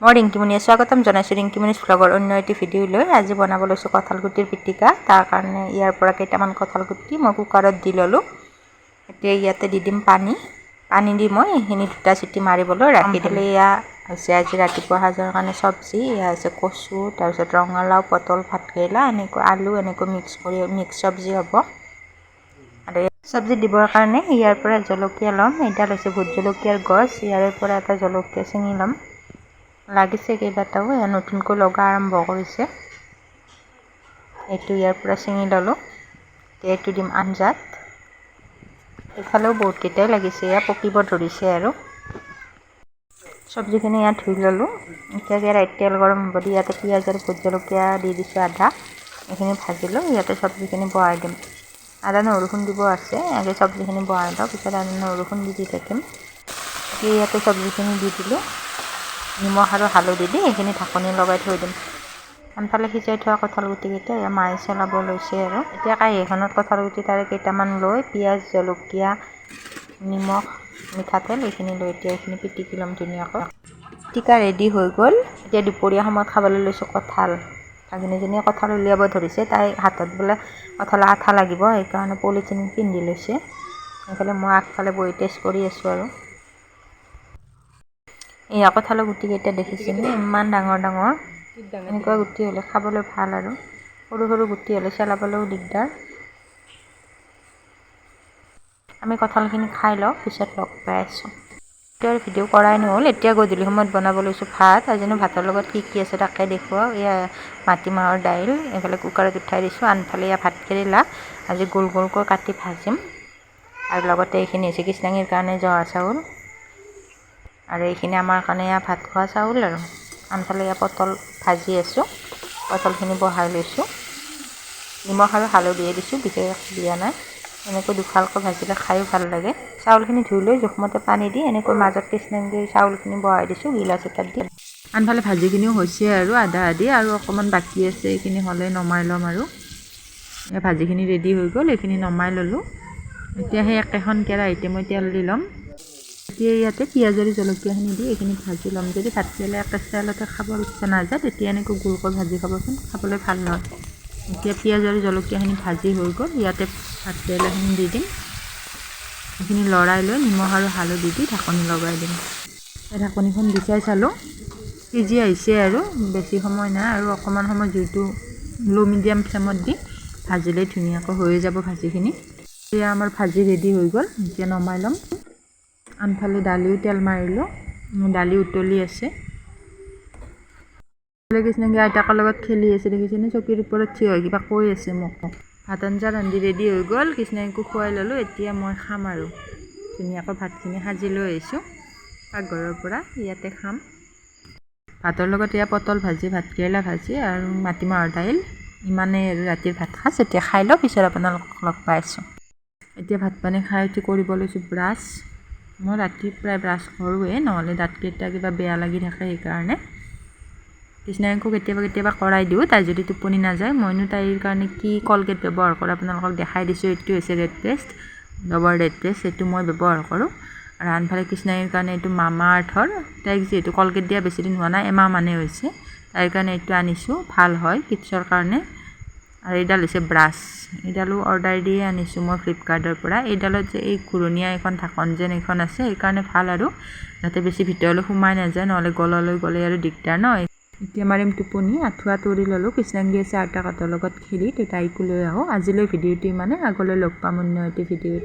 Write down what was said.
মই ৰিংকিমণিয়ে স্বাগতম জনাইছোঁ। ৰিংকিমণিজ ভ্লগৰ অন্য এটি ভিডিঅ' লৈ আজি বনাব লৈছোঁ কঁঠালগুটিৰ পিটিকা। তাৰ কাৰণে ইয়াৰ পৰা কেইটামান কঁঠালগুটি মই কুকাৰত দি ল'লোঁ। এতিয়া ইয়াতে দি দিম পানী। পানী দি মই এইখিনি দুটা চিটি মাৰিবলৈ ৰাখি দিলে এয়া হৈছে আজি ৰাতিপুৱা সাজৰ কাৰণে চব্জি এয়া হৈছে কচু তাৰপিছত ৰঙালাও পটল ভাতকেৰেলা এনেকৈ আলু এনেকৈ মিক্স কৰি মিক্স চব্জি হ'ব। আৰু চব্জি দিবৰ কাৰণে ইয়াৰ পৰা জলকীয়া ল'ম। এইডাল হৈছে ভোট জলকীয়াৰ গছ। ইয়াৰে পৰা এটা জলকীয়া ছিঙি ল'ম। লাগিছে কেইবাটাও, এয়া নতুনকৈ লগা আৰম্ভ কৰিছে। এইটো ইয়াৰ পৰা ছিঙি ল'লোঁ। এইটো দিম আঞ্জাত। এইফালেও বহুতকেইটাই লাগিছে, এয়া পকিব ধৰিছে আৰু। চব্জিখিনি ইয়াত ধুই ল'লোঁ। এতিয়া কেৰাহীত তেল গৰম হ'ব দি ইয়াতে পিঁয়াজ আৰু ভোট জলকীয়া দি দিছোঁ আধা। এইখিনি ভাজিলোঁ, ইয়াতে চব্জিখিনি বহাই দিম। আদা নহৰু খুন্দিব আছে, আগে চব্জিখিনি বহাই লওঁ, পিছত আদা নহৰু খুন্দি দি থাকিম। ইয়াতে চব্জিখিনি দি দিলোঁ। নিমখ আৰু হালধি দি এইখিনি ঢাকনি লগাই থৈ দিম। আনফালে সিজাই থোৱা কঁঠাল গুটিকেইটা এয়া মায়ে চলাব লৈছে আৰু। এতিয়া কাঁহী এখনত কঁঠাল গুটি তাৰে কেইটামান লৈ পিঁয়াজ জলকীয়া নিমখ মিঠাতেল এইখিনি লৈ এতিয়া এইখিনি পিটিকি ল'ম ধুনীয়াকৈ। পিটিকা ৰেডি হৈ গ'ল। এতিয়া দুপৰীয়া সময়ত খাবলৈ লৈছোঁ কঁঠাল। ভাগিনীজনীয়ে কঁঠাল উলিয়াব ধৰিছে। তাই হাতত বোলে কঁঠালৰ আঠা লাগিব সেইকাৰণে পলিথিন পিন্ধি লৈছে। সেইফালে মই আগফালে বহি টেষ্ট কৰি আছোঁ আৰু। এয়া কঁঠালৰ গুটিকেইটা দেখিছেনে? ইমান ডাঙৰ ডাঙৰ। এনেকুৱা গুটি হ'লে খাবলৈ ভাল আৰু। সৰু সৰু গুটি হ'লে চেলাবলৈও দিগদাৰ। আমি কঁঠালখিনি খাই লওঁ পিছত লগ পাই আছোঁ। এতিয়া ভিডিঅ' কৰাই নহ'ল এতিয়া গধূলি সময়ত বনাব লৈছোঁ ভাত। আজিনো ভাতৰ লগত কি কি আছে তাকে দেখুৱাওঁ। এয়া মাটিমাহৰ দাইল এইফালে কুকাৰত উঠাই দিছোঁ। আনফালে এয়া ভাত কেৰেলা। আজি গোল গোলকৈ কাটি ভাজিম। আৰু লগতে এইখিনি হৈছে কৃষ্ণাঙীৰ কাৰণে জহা চাউল। আৰু এইখিনি আমাৰ কাৰণে এয়া ভাত খোৱা চাউল আৰু আনফালে এয়া পটল ভাজি আছোঁ। পটলখিনি বহাই লৈছোঁ। নিমখ আৰু হালধিয়ে দিছোঁ বিশেষ দিয়া নাই। এনেকৈ দুফালকৈ ভাজিলে খায়ো ভাল লাগে। চাউলখিনি ধুই লৈ জোখমতে পানী দি এনেকৈ মাজত কৃষ্ণাংগী চাউলখিনি বহাই দিছোঁ গিলাচ এটাত দি। আনফালে ভাজিখিনিও হৈছে আৰু আধা আধি আৰু অকণমান বাকী আছে এইখিনি হ'লে নমাই ল'ম আৰু। ভাজিখিনি ৰেডি হৈ গ'ল এইখিনি নমাই ল'লোঁ। এতিয়া সেই একেখন কেৰাহীতে মই তেল দি ল'ম। এতিয়া ইয়াতে পিঁয়াজ আৰু জলকীয়াখিনি দি এইখিনি ভাজি ল'ম। যদি ভাতকেৰেলা একে ষ্টাইলতে খাবৰ ইচ্ছা নাযায় তেতিয়া এনেকৈ গোলকৈ ভাজি খাবচোন খাবলৈ ভাল হয় এতিয়া পিঁয়াজ আৰু জলকীয়াখিনি ভাজি হৈ গ'ল ইয়াতে ভাতকেৰেলাখিনি দি দিম। এইখিনি লৰাই লৈ নিমখ আৰু হালধি দি ঢাকনি লগাই দিম। ঢাকনিখন বিচাই চালোঁ। সিজি আহিছে আৰু বেছি সময় নাই আৰু অকণমান সময় জুইটো ল' মিডিয়াম ফ্লেমত দি ভাজিলেই ধুনীয়াকৈ হৈয়ে যাব ভাজিখিনি। এতিয়া আমাৰ ভাজি ৰেডি হৈ গ'ল এতিয়া নমাই ল'ম। আনফালে দালিও তেল মাৰিলোঁ। দালি উতলি আছে। কৃষ্ণকে আইতাকৰ লগত খেলি আছে দেখিছেনে? চকীৰ ওপৰত থিয় হৈ কিবা কৈ আছে মোক। ভাত আঞ্জা ৰান্ধি ৰেডি হৈ গ'ল কৃষ্ণাইকো খুৱাই ল'লোঁ এতিয়া মই খাম আৰু। ধুনীয়াকৈ ভাতখিনি সাজি লৈ আহিছোঁ পাকঘৰৰ পৰা ইয়াতে খাম। ভাতৰ লগত এয়া পটল ভাজি ভাতকেৰেলা ভাজি আৰু মাটিমাহৰ দাইল ইমানেই আৰু ৰাতিৰ ভাত সাজ এতিয়া খাই লওঁ পিছত আপোনালোকক লগ পাই আছোঁ এতিয়া ভাত পানী খাই উঠি কৰিব লৈছোঁ ব্ৰাছ। মই ৰাতি প্ৰায় ব্ৰাছ কৰোঁৱে নহ'লে দাঁতকেইটা কিবা বেয়া লাগি থাকে সেইকাৰণে। কৃষ্ণায়কো কেতিয়াবা কেতিয়াবা কৰাই দিওঁ তাই যদি টোপনি নাযায় মইনো তাইৰ কাৰণে কি কলগেট ব্যৱহাৰ কৰোঁ আপোনালোকক দেখাই দিছোঁ এইটো হৈছে red paste Dabur red paste সেইটো মই ব্যৱহাৰ কৰোঁ। আৰু আনফালে কৃষ্ণাইৰ কাৰণে এইটো মামা আৰ্থৰ তাইক যিহেতু কলগেট দিয়া বেছিদিন হোৱা নাই এমাহ মানে হৈছে। তাইৰ কাৰণে এইটো আনিছোঁ ভাল হয় কিডছৰ কাৰণে। আৰু এইডাল হৈছে ব্ৰাছ। এইডালো অৰ্ডাৰ দিয়ে আনিছোঁ মই ফ্লিপকাৰ্টৰ পৰা। এইডালত যে এই ঘূৰণীয়া এখন ঢাকন যেন এইখন আছে সেইকাৰণে ভাল আৰু। যাতে বেছি ভিতৰলৈ সোমাই নাযায় নহ'লে গললৈ গ'লে আৰু দিগদাৰ ন? এতিয়া মাৰিম টোপনি। আঁঠুৱা তৰি ল'লোঁ। কৃষ্ণাংগী আছে আইতাহঁতৰ লগত খেলি তাইকো লৈ আহোঁ। আজিলৈ ভিডিঅ'টো ইমানে আগলৈ লগ পাম অন্য এটি ভিডিঅ'ত।